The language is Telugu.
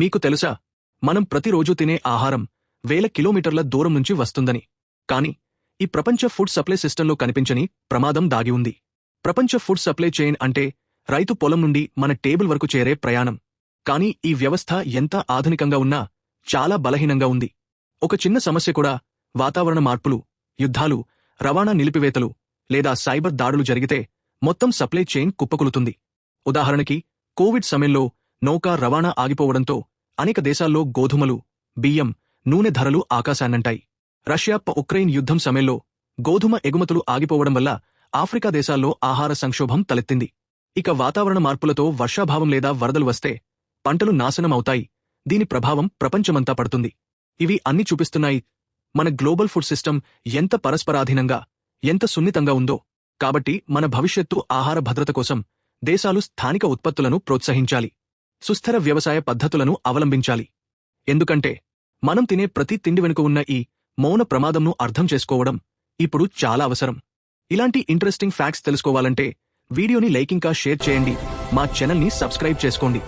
మీకు తెలుసా మనం ప్రతిరోజు తినే ఆహారం వేల కిలోమీటర్ల దూరం నుంచి వస్తుందని. కాని ఈ ప్రపంచ ఫుడ్ సప్లై సిస్టంలో కనిపించని ప్రమాదం దాగి ఉంది. ప్రపంచ ఫుడ్ సప్లై చైన్ అంటే రైతు పొలం నుండి మన టేబుల్ వరకు చేరే ప్రయాణం. కానీ ఈ వ్యవస్థ ఎంత ఆధునికంగా ఉన్నా చాలా బలహీనంగా ఉంది. ఒక చిన్న సమస్య కూడా వాతావరణ మార్పులు యుద్ధాలు రవాణా నిలిపివేతలు లేదా సైబర్ దాడులు జరిగితే మొత్తం సప్లై చైన్ కుప్పకులుతుంది. ఉదాహరణకి కోవిడ్ సమయంలో నౌకా రవాణా ఆగిపోవడంతో అనేక దేశాల్లో గోధుమలు బియ్యం నూనె ధరలు ఆకాశాన్నంటాయి. రష్యా ఉక్రెయిన్ యుద్ధం సమయంలో గోధుమ ఎగుమతులు ఆగిపోవడం వల్ల ఆఫ్రికా దేశాల్లో ఆహార సంక్షోభం తలెత్తింది. ఇక వాతావరణ మార్పులతో వర్షాభావం లేదా వరదలు వస్తే పంటలు నాశనం అవుతాయి. దీని ప్రభావం ప్రపంచమంతా పడుతుంది. ఇవి అన్ని చూపిస్తున్నాయి మన గ్లోబల్ ఫుడ్ సిస్టమ్ ఎంత పరస్పరాధీనంగా ఎంత సున్నితంగా ఉందో. కాబట్టి మన భవిష్యత్తు ఆహార భద్రత కోసం దేశాలు స్థానిక ఉత్పత్తులను ప్రోత్సహించాలి. సుస్థిర వ్యవసాయ పద్ధతులను అవలంబించాలి. ఎందుకంటే మనం తినే ప్రతి తిండి వెనుక ఉన్న ఈ మౌన ప్రమాదంను అర్థం చేసుకోవడం ఇప్పుడు చాలా అవసరం. ఇలాంటి ఇంట్రెస్టింగ్ ఫ్యాక్ట్స్ తెలుసుకోవాలంటే వీడియోని లైకింకా షేర్ చేయండి. మా ఛానల్ని సబ్స్క్రైబ్ చేసుకోండి.